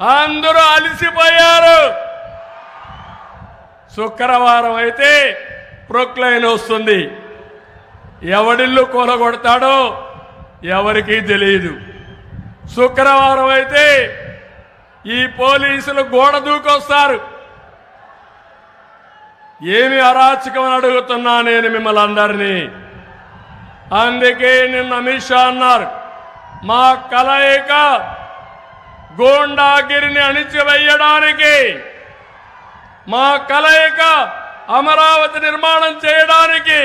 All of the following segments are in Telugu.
అందరూ అలసిపోయారు. శుక్రవారం అయితే ప్రొక్లైన్ వస్తుంది. ఎవడిల్లు కూలగొడతాడో ఎవరికీ తెలియదు. శుక్రవారం అయితే ఈ పోలీసులు గోడ దూకొస్తారు. ఏమి అరాచకం అని అడుగుతున్నా నేను మిమ్మల్ని అందరినీ. అందుకే నిన్న అమిత్ షా అన్నారు మా కలయిక గోండాగిరిని అణిచివేయడానికి మా కలయిక అమరావతి నిర్మాణం చేయడానికి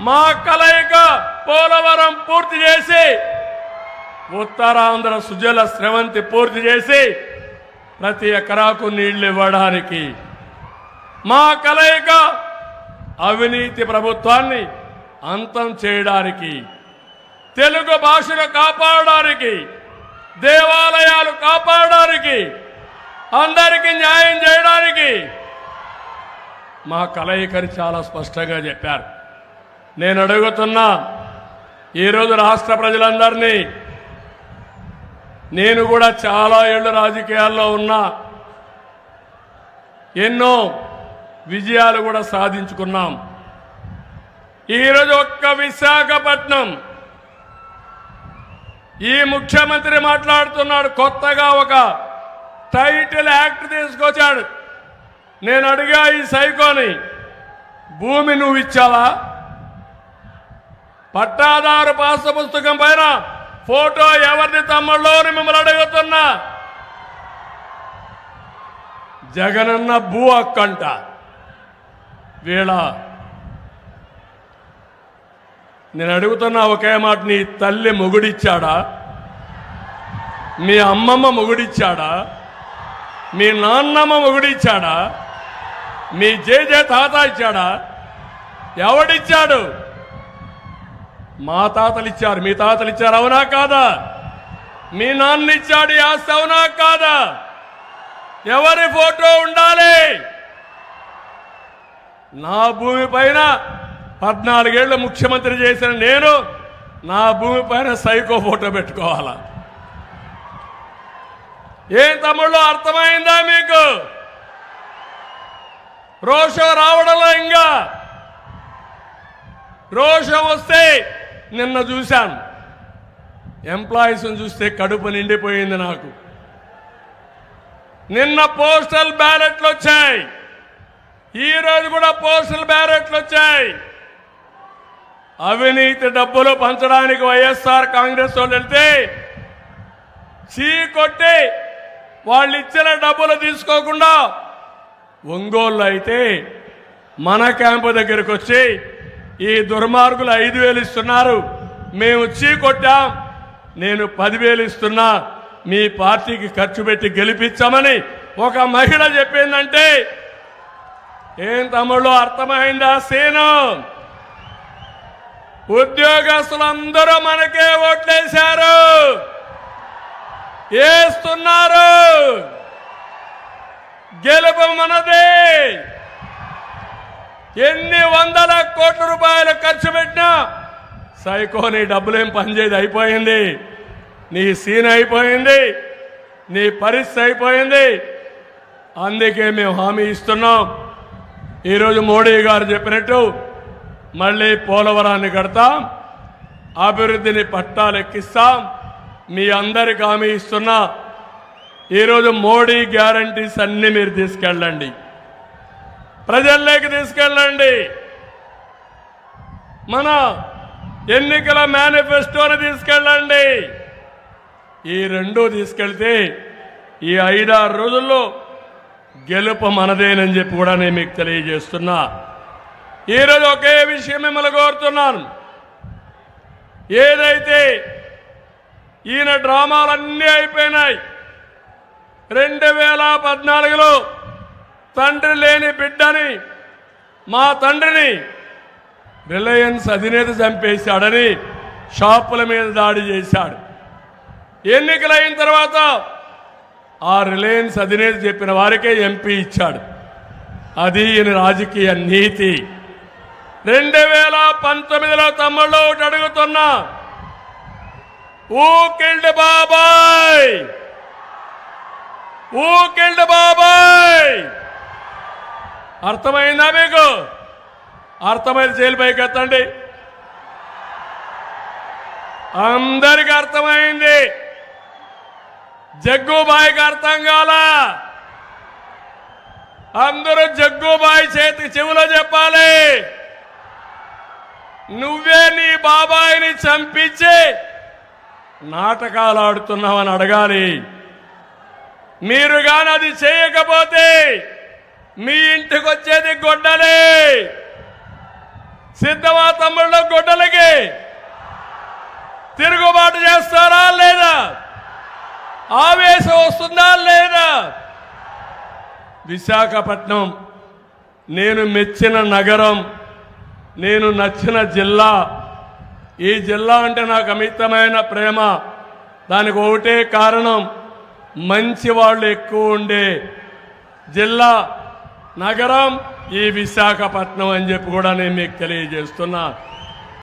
మా కలయిక పోలవరం పూర్తి చేసి ఉత్తరాంధ్ర సుజల స్రవంతి పూర్తి చేసి ప్రతి ఎకరాకు నీళ్ళు ఇవ్వడానికి మా కలయిక అవినీతి ప్రభుత్వాన్ని అంతం చేయడానికి తెలుగు భాషను కాపాడడానికి దేవాలయాలు కాపాడడానికి అందరికీ న్యాయం చేయడానికి మా కలయికని చాలా స్పష్టంగా చెప్పారు. నేను అడుగుతున్నా ఈరోజు రాష్ట్ర ప్రజలందరినీ నేను కూడా చాలా ఏళ్ళు రాజకీయాల్లో ఉన్నా ఎన్నో విజయాలు కూడా సాధించుకున్నాం. ఈరోజు ఒక్క విశాఖపట్నం ఈ ముఖ్యమంత్రి మాట్లాడుతున్నాడు కొత్తగా ఒక టైటిల్ యాక్ట్ తీసుకొచ్చాడు. నేను అడిగా ఈ సైకోని భూమి నువ్వు ఇచ్చావా? పట్టాదారు పాస పుస్తకం పైన ఫోటో ఎవరిని తమ్ముళ్ళు మిమ్మల్ని అడుగుతున్నా. జగనన్న భూ అక్కంట వీళ్ళ నేను అడుగుతున్నా ఒకే మాట నీ తల్లి మొగుడిచ్చాడా? మీ అమ్మమ్మ మొగుడిచ్చాడా? మీ నాన్నమ్మ మొగుడిచ్చాడా? మీ జేజే తాత ఇచ్చాడా? ఎవడిచ్చాడు? మా తాతలు ఇచ్చారు మీ తాతలు ఇచ్చారు అవునా కాదా? మీ నాన్న ఇచ్చాడు ఆస్తి అవునా కాదా? ఎవరి ఫోటో ఉండాలి? నా భూమి పైన పద్నాలుగేళ్ళు ముఖ్యమంత్రి చేసిన నేను నా భూమి పైన సైకో ఫోటో పెట్టుకోవాలా? ఏం తమ్ముళ్ళు అర్థమైందా మీకు? రోషం రావడంలో ఇంకా? రోషం వస్తే నిన్న చూశాను ఎంప్లాయీస్ని చూస్తే కడుపు నిండిపోయింది నాకు. నిన్న పోస్టల్ బ్యాలెట్లు వచ్చాయి. ఈ రోజు కూడా పోస్టల్ బ్యాలెట్లు వచ్చాయి. అవినీతి డబ్బులు పంచడానికి వైఎస్ఆర్ కాంగ్రెస్ వాళ్ళు వెళ్తే చీ కొట్టి వాళ్ళు ఇచ్చిన డబ్బులు తీసుకోకుండా ఒంగోలు అయితే మన క్యాంపు దగ్గరకు వచ్చి ఈ దుర్మార్గులు ఐదు వేలు ఇస్తున్నారు. మేము చీ కొట్టాం. నేను పదివేలు ఇస్తున్నా. మీ పార్టీకి ఖర్చు పెట్టి గెలిపించామని ఒక మహిళ చెప్పిందంటే ఏం తమ్ముళ్ళు అర్థమైందా సీను? ఉద్యోగస్తులందరూ మనకే ఓట్లేశారు. వేస్తున్నారు గెలుపు మనదే. ఎన్ని వందల కోట్ల రూపాయలు ఖర్చు పెట్టినా సైకో నీ డబ్బులేం పనిచేది అయిపోయింది. నీ సీన్ అయిపోయింది. నీ పరిస్థితి అయిపోయింది. అందుకే మేము హామీ ఇస్తున్నాం. ఈరోజు మోడీ గారు చెప్పినట్టు మళ్ళీ పోలవరాన్ని కడతాం అభివృద్ధిని పట్టాలు ఎక్కిస్తాం మీ అందరికి హామీ ఇస్తున్నా. ఈరోజు మోడీ గ్యారంటీస్ అన్ని మీరు తీసుకెళ్ళండి. ప్రజల్లోకి తీసుకెళ్ళండి. మన ఎన్నికల మేనిఫెస్టోని తీసుకెళ్ళండి. ఈ రెండు తీసుకెళ్తే ఈ ఐదారు రోజుల్లో గెలుపు మనదేనని చెప్పి కూడా నేను మీకు తెలియజేస్తున్నా. ఈరోజు ఒకే విషయం మిమ్మల్ని కోరుతున్నాను. ఏదైతే ఈయన డ్రామాలన్నీ అయిపోయినాయి రెండు వేల పద్నాలుగులో తండ్రి లేని బిడ్డని మా తండ్రిని రిలయన్స్ అధినేత చంపేశాడని షాపుల మీద దాడి చేశాడు. ఎన్నికలైన తర్వాత ఆ రిలయన్స్ అధినేత చెప్పిన వారికే ఎంపీ ఇచ్చాడు. అది ఈయన రాజకీయ నీతి. రెండు వేల పంతొమ్మిదిలో తమ్ముళ్ళు ఒకటి అడుగుతున్నా. ఊకిల్డ్ బాబాయ్! ఊకిల్డ్ బాబాయ్! అర్థమైందా మీకు? అర్థమైంది జైలు పైకి ఎత్తండి. అందరికి అర్థమైంది. జగ్గుబాయికి అర్థం కాలా. అందరూ జగ్గుబాయి చేతికి చెవులో చెప్పాలి. నువ్వే నీ బాబాయిని చంపించి నాటకాలు ఆడుతున్నావని అడగాలి. మీరు గాని అది చేయకపోతే మీ ఇంటికి వచ్చేది గొడ్డలే. సిద్ధమా తమ్ముళ్ళ గొడ్డలకి? తిరుగుబాటు చేస్తారా లేదా? ఆవేశం వస్తుందా లేదా? విశాఖపట్నం నేను మెచ్చిన నగరం నేను నచ్చిన జిల్లా. ఈ జిల్లా అంటే నాకు అమితమైన ప్రేమ. దానికి ఒకటే కారణం మంచి వాళ్ళు ఎక్కువ ఉండే జిల్లా. నగరం ఈ విశాఖపట్నం అని చెప్పి కూడా నేను మీకు తెలియజేస్తున్నా.